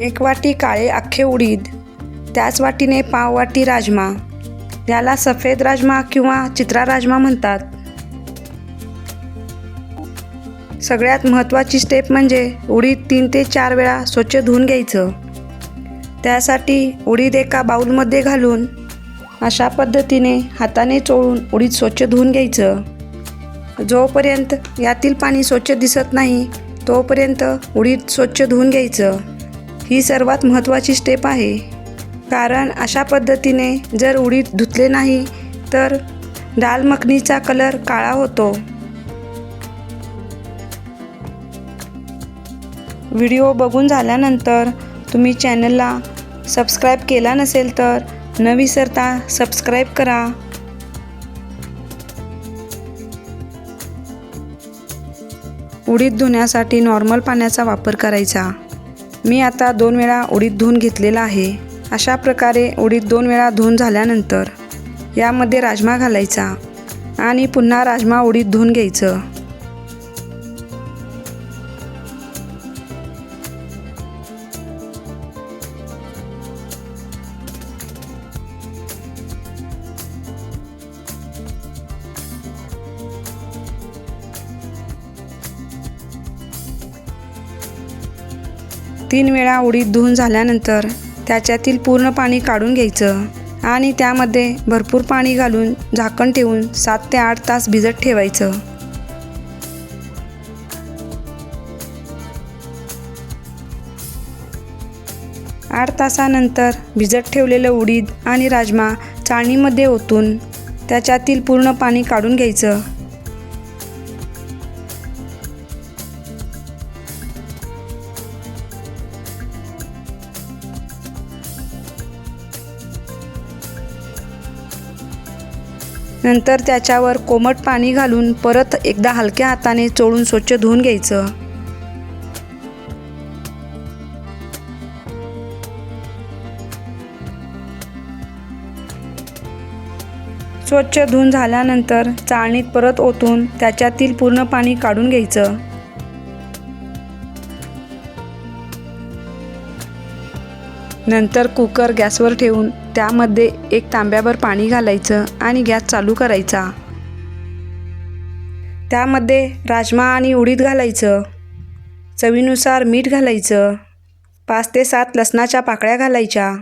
एक वाटी काळे अख्खे उडीद त्याच वाटीने पाव वाटी राजमा. याला सफेद राजमा किंवा चित्रा राजमा म्हणतात. सगळ्यात महत्त्वाची स्टेप म्हणजे उडीद तीन ते चार वेळा स्वच्छ धुवून घ्यायचं. त्यासाठी उडीद एका बाऊलमध्ये घालून अशा पद्धतीने हाताने चोळून उडीद स्वच्छ धुवून घ्यायचं. जोपर्यंत यातील पाणी स्वच्छ दिसत नाही तोपर्यंत उडीद स्वच्छ धुवून घ्यायचं. ही सर्वात महत्त्वाची स्टेप आहे. कारण अशा पद्धतीने जर उडीद धुतले नाही तर दाल मखनीचा कलर काळा होतो. व्हिडिओ बघून झाल्यानंतर तुम्ही चॅनलला सबस्क्राईब केला नसेल तर न विसरता सबस्क्राईब करा. उडीद धुण्यासाठी नॉर्मल पाण्याचा वापर करायचा. मी आता दोन वेळा उडीद धुवून घेतलेला आहे. अशा प्रकारे उडीद दोन वेळा धुवून झाल्यानंतर यामध्ये राजमा घालायचा आणि पुन्हा राजमा उडीत धुवून घ्यायचं. तीन वेळा उडीद धुवून झाल्यानंतर त्याच्यातील पूर्ण पाणी काढून घ्यायचं आणि त्यामध्ये भरपूर पाणी घालून झाकण ठेवून सात ते आठ तास भिजत ठेवायचं. आठ तासानंतर भिजत ठेवलेलं उडीद आणि राजमा चाळणीमध्ये ओतून त्याच्यातील पूर्ण पाणी काढून घ्यायचं. नंतर त्याच्यावर कोमट पाणी घालून परत एकदा हलक्या हाताने चोळून स्वच्छ धुवून घ्यायचं. स्वच्छ धुवून झाल्यानंतर चाळणीत परत ओतून त्याच्यातील पूर्ण पाणी काढून घ्यायचं. नंतर कुकर गॅसवर ठेवून त्यामध्ये एक तांब्याभर पाणी घालायचं आणि गॅस चालू करायचा. त्यामध्ये राजमा आणि उडीद घालायचं. चवीनुसार मीठ घालायचं. पाच ते सात लसणाच्या पाकळ्या घालायच्या.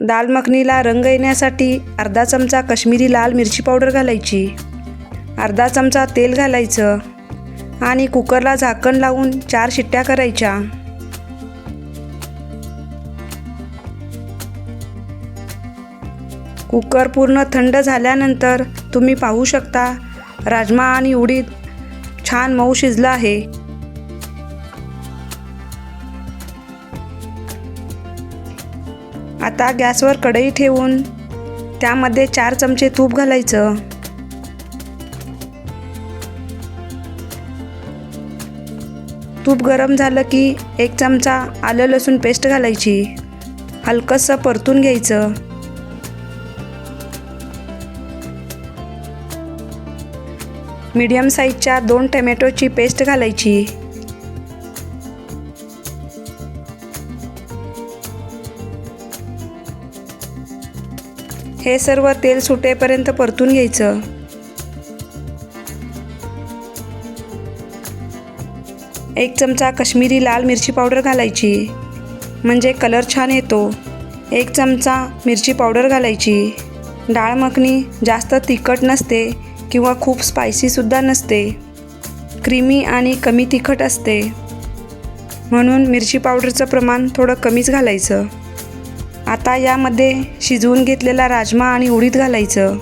दाल मखनीला रंग येण्यासाठी अर्धा चमचा कश्मीरी लाल मिरची पावडर घालायची. अर्धा चमचा तेल घालायचं. आणि कुकरला झाकण लावून चार शिट्ट्या करायच्या. कुकर पूर्ण थंड झाल्यानंतर तुम्ही पाहू शकता राजमा आणि उडीद छान मऊ शिजला आहे. आता गॅसवर कढई ठेवून त्यामध्ये चार चमचे तूप घालायचं. तूप गरम झालं की एक चमचा आलं लसूण पेस्ट घालायची. हलकंसं परतून घ्यायचं. मीडियम साईजच्या दोन टमॅटोची पेस्ट घालायची. हे सर्व तेल सुटेपर्यंत परतून घ्यायचं. एक चमचा कश्मीरी लाल मिरची पावडर घालायची. म्हणजे कलर छान येतो. एक चमचा मिरची पावडर घालायची. डाळ मखनी जास्त तिखट नसते किंवा खूप स्पायसीसुद्धा नसते. क्रीमी आणि कमी तिखट असते. म्हणून मिरची पावडरचं प्रमाण थोडं कमीच घालायचं. आता यामध्ये शिजवून घेतलेला राजमा आणि उडीद घालायचं.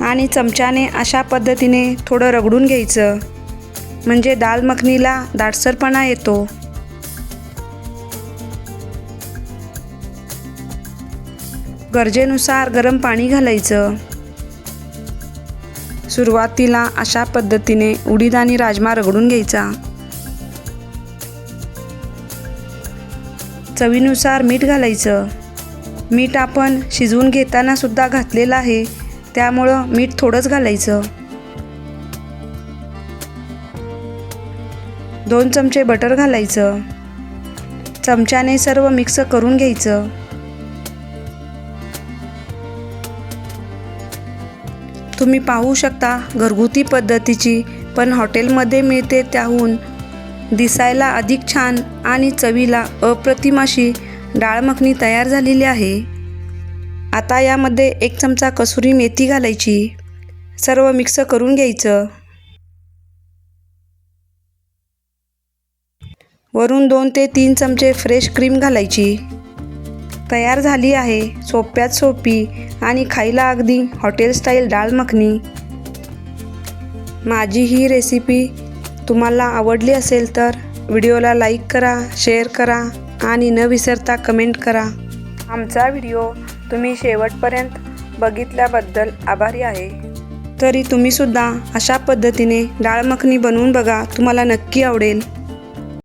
आणि चमच्याने अशा पद्धतीने थोडं रगडून घ्यायचं. म्हणजे दाल मखनीला दाटसरपणा येतो. गरजेनुसार गरम पाणी घालायचं. सुरुवातीला अशा पद्धतीने उडीद आणि राजमा रगडून घ्यायचा. चवीनुसार मीठ घालायचं. मीठ आपण शिजवून घेताना सुद्धा घातलेलं आहे त्यामुळं मीठ थोडंच घालायचं. दोन चमचे बटर घालायचं. चमच्याने सर्व मिक्स करून घ्यायचं. तुम्ही पाहू शकता घरगुती पद्धतीची पण हॉटेलमध्ये मिळते त्याहून. दिसायला अधिक छान आणि चवीला अप्रतिम अशी डाळ मखनी तयार झालेली आहे. आता यामध्ये एक चमचा कसुरी मेथी घालायची. सर्व मिक्स करून घ्यायचं. वरून दोन ते तीन चमचे फ्रेश क्रीम घालायची. तयार झाली आहे. सोप्यात सोपी आणि खायला अगदी हॉटेल स्टाईल डाळ मखनी. माझी ही रेसिपी तुम्हाला आवडली असेल तर व्हिडिओला लाईक करा शेअर करा आणि न विसरता कमेंट करा. आमचा व्हिडिओ तुम्ही शेवटपर्यंत बघितल्याबद्दल आभारी आहे. तरी तुम्हीसुद्धा अशा पद्धतीने डाळ मखनी बनवून बघा तुम्हाला नक्की आवडेल.